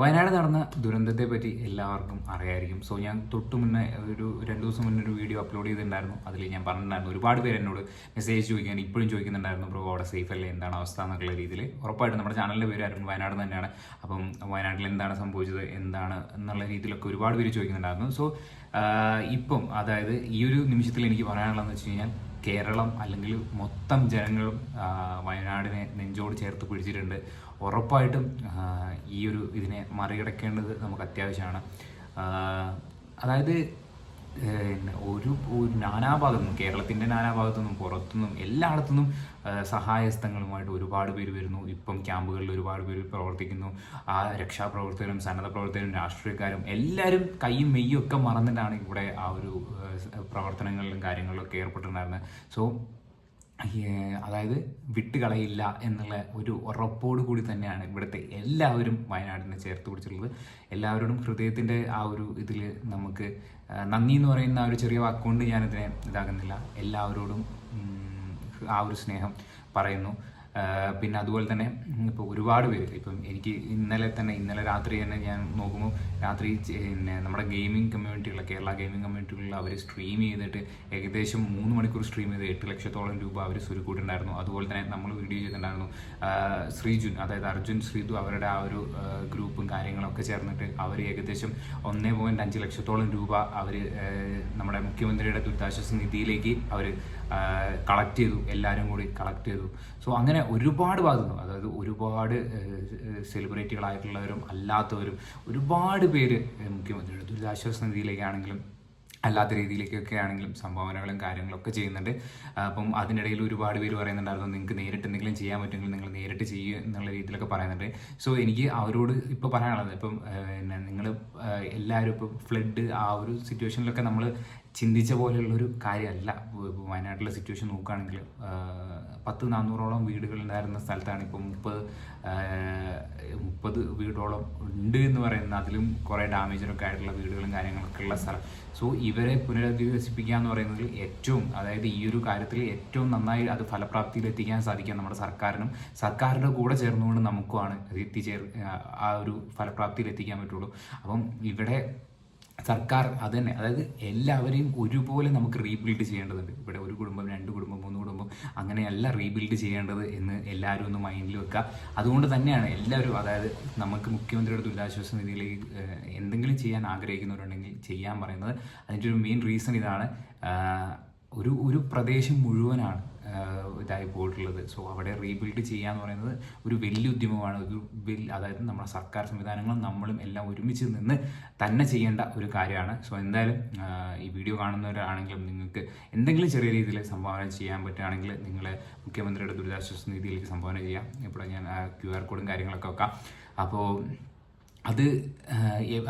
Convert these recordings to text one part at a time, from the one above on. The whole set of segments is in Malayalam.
വയനാട് നടന്ന ദുരന്തത്തെ പറ്റി എല്ലാവർക്കും അറിയായിരിക്കും. സോ ഞാൻ തൊട്ട് മുന്നേ ഒരു രണ്ട് ദിവസം മുന്നേ ഒരു വീഡിയോ അപ്ലോഡ് ചെയ്തിട്ടുണ്ടായിരുന്നു. അതിൽ ഞാൻ പറഞ്ഞിട്ടുണ്ടായിരുന്നു. ഒരുപാട് പേര് എന്നോട് മെസ്സേജ് ചോദിക്കാൻ ഇപ്പോഴും ചോദിക്കുന്നുണ്ടായിരുന്നു ബ്രോ അവിടെ സേഫ് അല്ലേ? എന്താണ് അവസ്ഥ? എന്നുള്ള രീതിയിൽ. ഉറപ്പായിട്ടും നമ്മുടെ ചാനലിന്റെ പേര് ആയിരുന്നു വയനാട് തന്നെയാണ്. അപ്പം വയനാട്ടിൽ എന്താണ് സംഭവിച്ചത്? എന്താണ് എന്നുള്ള രീതിയിലൊക്കെ ഒരുപാട് പേര് ചോദിക്കുന്നുണ്ടായിരുന്നു. സോ ഇപ്പം അതായത് ഈ ഒരു നിമിഷത്തിൽ എനിക്ക് പറയാനുള്ളതെന്ന് വെച്ച് കഴിഞ്ഞാൽ കേരളം അല്ലെങ്കിൽ മൊത്തം ജനങ്ങളും വയനാടിനെ നെഞ്ചോട് ചേർത്ത് പിടിച്ചിട്ടുണ്ട്. ഉറപ്പായിട്ടും ഈ ഒരു ഇതിനെ മറികടക്കേണ്ടത് നമുക്ക് അത്യാവശ്യമാണ്. അതായത് ഒരു ഒരു നാനാഭാഗത്തു നിന്നും കേരളത്തിന്റെ നാനാഭാഗത്തു നിന്നും പുറത്തുനിന്നും എല്ലായിടത്തുനിന്നും സഹായഹസ്തങ്ങളുമായിട്ട് ഒരുപാട് പേര് വരുന്നു. ഇപ്പം ക്യാമ്പുകളിൽ ഒരുപാട് പേര് പ്രവർത്തിക്കുന്നു. ആ രക്ഷാപ്രവർത്തകരും സന്നദ്ധ പ്രവർത്തകരും രാഷ്ട്രീയക്കാരും എല്ലാവരും കൈയും മെയ്യും ഒക്കെ മറന്നിട്ടാണ് ഇവിടെ ആ ഒരു പ്രവർത്തനങ്ങളിലും കാര്യങ്ങളിലും ഒക്കെ ഏർപ്പെട്ടിട്ടുണ്ടായിരുന്നത്. സോ അതായത് വിട്ടുകളയില്ല എന്നുള്ള ഒരു ഉറപ്പോട് കൂടി തന്നെയാണ് ഇവിടുത്തെ എല്ലാവരും വയനാടിനെ ചേർത്ത് പിടിച്ചിട്ടുള്ളത്. എല്ലാവരോടും ഹൃദയത്തിന്റെ ആ ഒരു ഇതിൽ നമുക്ക് നന്ദി എന്ന് പറയുന്ന ആ ഒരു ചെറിയ വാക്കുകൊണ്ട് ഞാനിതിനെ ഇതാകുന്നില്ല എല്ലാവരോടും ആ ഒരു സ്നേഹം പറയുന്നു. പിന്നെ അതുപോലെ തന്നെ ഇപ്പോൾ ഒരുപാട് പേര് ഇപ്പം എനിക്ക് ഇന്നലെ തന്നെ ഇന്നലെ രാത്രി തന്നെ ഞാൻ നോക്കുമ്പോൾ രാത്രി പിന്നെ നമ്മുടെ ഗെയിമിംഗ് കമ്മ്യൂണിറ്റികളിലെ കേരള ഗെയിമിംഗ് കമ്മ്യൂണിറ്റികളിൽ അവർ സ്ട്രീം ചെയ്തിട്ട് ഏകദേശം മൂന്ന് മണിക്കൂർ സ്ട്രീം ചെയ്ത് എട്ട് ലക്ഷത്തോളം രൂപ അവർ സ്വരുക്കൂട്ടുണ്ടായിരുന്നു. അതുപോലെ തന്നെ നമ്മൾ വീഡിയോ ചെയ്തിട്ടുണ്ടായിരുന്നു. ശ്രീജുൻ അതായത് അർജുൻ ശ്രീതു അവരുടെ ആ ഒരു ഗ്രൂപ്പും കാര്യങ്ങളൊക്കെ ചേർന്നിട്ട് അവർ ഏകദേശം ഒന്നേ പോയിന്റ് അഞ്ച് ലക്ഷത്തോളം രൂപ അവർ നമ്മുടെ മുഖ്യമന്ത്രിയുടെ ദുരിതാശ്വാസ നിധിയിലേക്ക് അവർ കളക്ട് ചെയ്തു. എല്ലാവരും കൂടി കളക്ട് ചെയ്തു. സോ അങ്ങനെ ഒരുപാട് ഭാഗത്തുനിന്ന് അതായത് ഒരുപാട് സെലിബ്രിറ്റികളായിട്ടുള്ളവരും അല്ലാത്തവരും ഒരുപാട് പേര് മുഖ്യമന്ത്രിയുടെ ദുരിതാശ്വാസ നിധിയിലേക്കാണെങ്കിലും അല്ലാത്ത രീതിയിലേക്കൊക്കെ ആണെങ്കിലും സംഭാവനകളും കാര്യങ്ങളൊക്കെ ചെയ്യുന്നുണ്ട്. അപ്പം അതിനിടയിൽ ഒരുപാട് പേര് പറയുന്നുണ്ടായിരുന്നു നിങ്ങൾക്ക് നേരിട്ട് എന്തെങ്കിലും ചെയ്യാൻ പറ്റുമെങ്കിൽ നിങ്ങൾ നേരിട്ട് ചെയ്യുക എന്നുള്ള രീതിയിലൊക്കെ പറയുന്നുണ്ട്. സോ എനിക്ക് അവരോട് ഇപ്പോൾ പറയാനുള്ളത് ഇപ്പം പിന്നെ നിങ്ങൾ എല്ലാവരും ഇപ്പോൾ ഫ്ലഡ് ആ ഒരു സിറ്റുവേഷനിലൊക്കെ നമ്മൾ ചിന്തിച്ച പോലെയുള്ളൊരു കാര്യമല്ല. വയനാട്ടിലെ സിറ്റുവേഷൻ നോക്കുകയാണെങ്കിൽ പത്ത് നാനൂറോളം വീടുകൾ ഉണ്ടായിരുന്ന സ്ഥലത്താണ് ഇപ്പോൾ മുപ്പത് മുപ്പത് വീടോളം ഉണ്ട് എന്ന് പറയുന്നത് അതിലും കുറേ ഡാമേജൊക്കെ ആയിട്ടുള്ള വീടുകളും കാര്യങ്ങളൊക്കെ ഉള്ള സ്ഥലം. സോ ഇവരെ പുനരധിവസിപ്പിക്കുക എന്ന് പറയുന്നതിൽ ഏറ്റവും അതായത് ഈ ഒരു കാര്യത്തിൽ ഏറ്റവും നന്നായി അത് ഫലപ്രാപ്തിയിൽ എത്തിക്കാൻ സാധിക്കുക നമ്മുടെ സർക്കാരിനും. സർക്കാരിന്റെ കൂടെ ചേർന്നുകൊണ്ട് നമുക്കുമാണ് എത്തിച്ചേർ ആ ഒരു ഫലപ്രാപ്തിയിൽ എത്തിക്കാൻ പറ്റുള്ളൂ. അപ്പം ഇവിടെ സർക്കാർ അത് തന്നെ അതായത് എല്ലാവരെയും ഒരുപോലെ നമുക്ക് റീബിൽഡ് ചെയ്യേണ്ടതുണ്ട്. ഇവിടെ ഒരു കുടുംബം രണ്ട് കുടുംബം മൂന്ന് അങ്ങനെയല്ല റീബിൽഡ് ചെയ്യേണ്ടത് എന്ന് എല്ലാവരും ഒന്ന് മൈൻഡിൽ വെക്കുക. അതുകൊണ്ട് തന്നെയാണ് എല്ലാവരും അതായത് നമുക്ക് മുഖ്യമന്ത്രിയുടെ ദുരിതാശ്വാസ നിധിയിലേക്ക് എന്തെങ്കിലും ചെയ്യാൻ ആഗ്രഹിക്കുന്നവരുണ്ടെങ്കിൽ ചെയ്യാൻ പറയുന്നത്. അതിന്റെ ഒരു മെയിൻ റീസൺ ഇതാണ്. ഒരു ഒരു പ്രദേശം മുഴുവനാണ് ഇതായി പോയിട്ടുള്ളത്. സോ അവിടെ റീബിൽഡ് ചെയ്യുക എന്ന് പറയുന്നത് ഒരു വലിയ ഉദ്യമമാണ്. ഒരു വലിയ അതായത് നമ്മുടെ സർക്കാർ സംവിധാനങ്ങളും നമ്മളും എല്ലാം ഒരുമിച്ച് നിന്ന് തന്നെ ചെയ്യേണ്ട ഒരു കാര്യമാണ്. സോ എന്തായാലും ഈ വീഡിയോ കാണുന്നവരാണെങ്കിലും നിങ്ങൾക്ക് എന്തെങ്കിലും ചെറിയ രീതിയിൽ സംഭാവന ചെയ്യാൻ പറ്റുകയാണെങ്കിൽ നിങ്ങൾ മുഖ്യമന്ത്രിയുടെ ദുരിതാശ്വാസ നിധിയിലേക്ക് സംഭാവന ചെയ്യാം. ഇപ്പോൾ ഞാൻ ക്യു ആർ കോഡും കാര്യങ്ങളൊക്കെ വെക്കാം. അപ്പോൾ അത്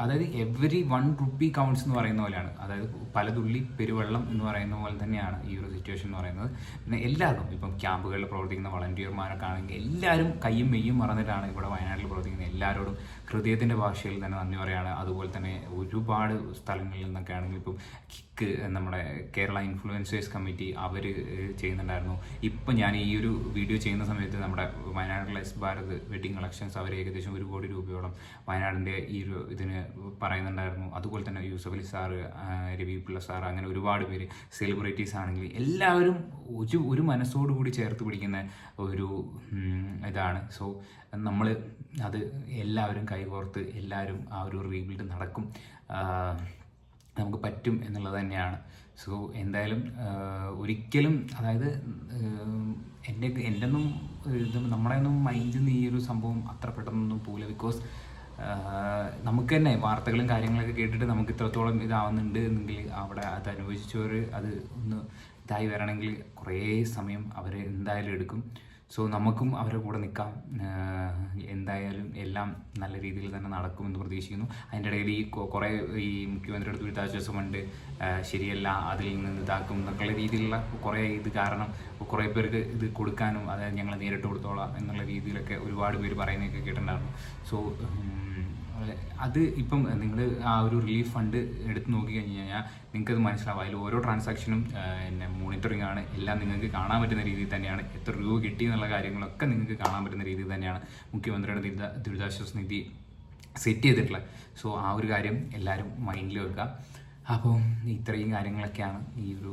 അതായത് എവറി വൺ റുപ്പി കൗണ്ട്സ് എന്ന് പറയുന്ന പോലെയാണ്. അതായത് പല തുള്ളി പെരുവെള്ളം എന്ന് പറയുന്ന പോലെ തന്നെയാണ് ഈ ഒരു സിറ്റുവേഷൻ എന്ന് പറയുന്നത്. പിന്നെ എല്ലാവർക്കും ഇപ്പം ക്യാമ്പുകളിൽ പ്രവർത്തിക്കുന്ന വളണ്ടിയർമാരൊക്കെ ആണെങ്കിൽ എല്ലാവരും കയ്യും മെയ്യും മറന്നിട്ടാണ് ഇവിടെ വയനാട്ടിൽ പ്രവർത്തിക്കുന്ന എല്ലാവരോടും ഹൃദയത്തിന്റെ ഭാഷയിൽ തന്നെ നന്ദി പറയാണ്. അതുപോലെ തന്നെ ഒരുപാട് സ്ഥലങ്ങളിൽ നിന്നൊക്കെ ആണെങ്കിൽ ഇപ്പം കിക്ക് നമ്മുടെ കേരള ഇൻഫ്ലുവൻസേഴ്സ് കമ്മിറ്റി അവർ ചെയ്യുന്നുണ്ടായിരുന്നു. ഇപ്പം ഞാൻ ഈ ഒരു വീഡിയോ ചെയ്യുന്ന സമയത്ത് നമ്മുടെ വയനാട്ടിലെ എസ് ഭാരത് വെഡിങ് കളക്ഷൻസ് അവർ ഏകദേശം ഒരു കോടി രൂപയോളം വയനാടിന്റെ ഈ ഒരു ഇതിന് പറയുന്നുണ്ടായിരുന്നു. അതുപോലെ തന്നെ യൂസഫ് അലി സാറ് രവി പിള്ള സാർ അങ്ങനെ ഒരുപാട് പേര് സെലിബ്രിറ്റീസ് ആണെങ്കിൽ എല്ലാവരും ഒരു ഒരു മനസ്സോടുകൂടി ചേർത്ത് പിടിക്കുന്ന ഒരു ഇതാണ്. സോ നമ്മൾ അത് എല്ലാവരും കൈകോർത്ത് എല്ലാവരും ആ ഒരു റീബിൽഡ് നടക്കും. നമുക്ക് പറ്റും എന്നുള്ളത് തന്നെയാണ്. സോ എന്തായാലും ഒരിക്കലും അതായത് എന്റെ എന്റെ ഒന്നും ഇത് നമ്മളെ ഒന്നും മൈൻഡിൽ നിന്ന് ഈ ഒരു സംഭവം അത്ര പെട്ടെന്നൊന്നും പോകില്ല ബിക്കോസ് നമുക്ക് തന്നെ വാർത്തകളും കാര്യങ്ങളൊക്കെ കേട്ടിട്ട് നമുക്ക് ഇത്രത്തോളം ഇതാവുന്നുണ്ട് എന്നെങ്കിൽ അവിടെ അത് അനുഭവിച്ചവർ അത് ഒന്ന് ഇതായി വരണമെങ്കിൽ കുറേ സമയം അവർ എന്തായാലും എടുക്കും. സോ നമുക്കും അവരുടെ കൂടെ നിൽക്കാം. എന്തായാലും എല്ലാം നല്ല രീതിയിൽ തന്നെ നടക്കുമെന്ന് പ്രതീക്ഷിക്കുന്നു. അതിന്റെ ഇടയിൽ ഈ കുറേ ഈ മുഖ്യമന്ത്രിയുടെ ദുരിതാശ്വാസ ഫണ്ട് ശരിയല്ല അതിൽ നിന്ന് ഇതാക്കും എന്നൊക്കെയുള്ള രീതിയിലുള്ള കുറേ ഇത് കാരണം കുറേ പേർക്ക് ഇത് കൊടുക്കാനും അതായത് ഞങ്ങൾ നേരിട്ട് കൊടുത്തോളാം എന്നുള്ള രീതിയിലൊക്കെ ഒരുപാട് പേര് പറയുന്നതൊക്കെ കേട്ടിട്ടുണ്ടായിരുന്നു. സോ അത്. ഇപ്പം നിങ്ങൾ ആ ഒരു റിലീഫ് ഫണ്ട് എടുത്ത് നോക്കി കഴിഞ്ഞു കഴിഞ്ഞാൽ നിങ്ങൾക്ക് അത് മനസ്സിലാവും. അതിൽ ഓരോ ട്രാൻസാക്ഷനും പിന്നെ മോണിറ്ററിംഗ് ആണ്. എല്ലാം നിങ്ങൾക്ക് കാണാൻ പറ്റുന്ന രീതിയിൽ തന്നെയാണ്. എത്ര രൂപ കിട്ടി എന്നുള്ള കാര്യങ്ങളൊക്കെ നിങ്ങൾക്ക് കാണാൻ പറ്റുന്ന രീതിയിൽ തന്നെയാണ് മുഖ്യമന്ത്രിയുടെ ദുരിത ദുരിതാശ്വാസ നിധി സെറ്റ് ചെയ്തിട്ടുള്ളത് സോ ആ ഒരു കാര്യം എല്ലാവരും മൈൻഡിൽ വെക്കുക. അപ്പം ഇത്രയും കാര്യങ്ങളൊക്കെയാണ് ഈ ഒരു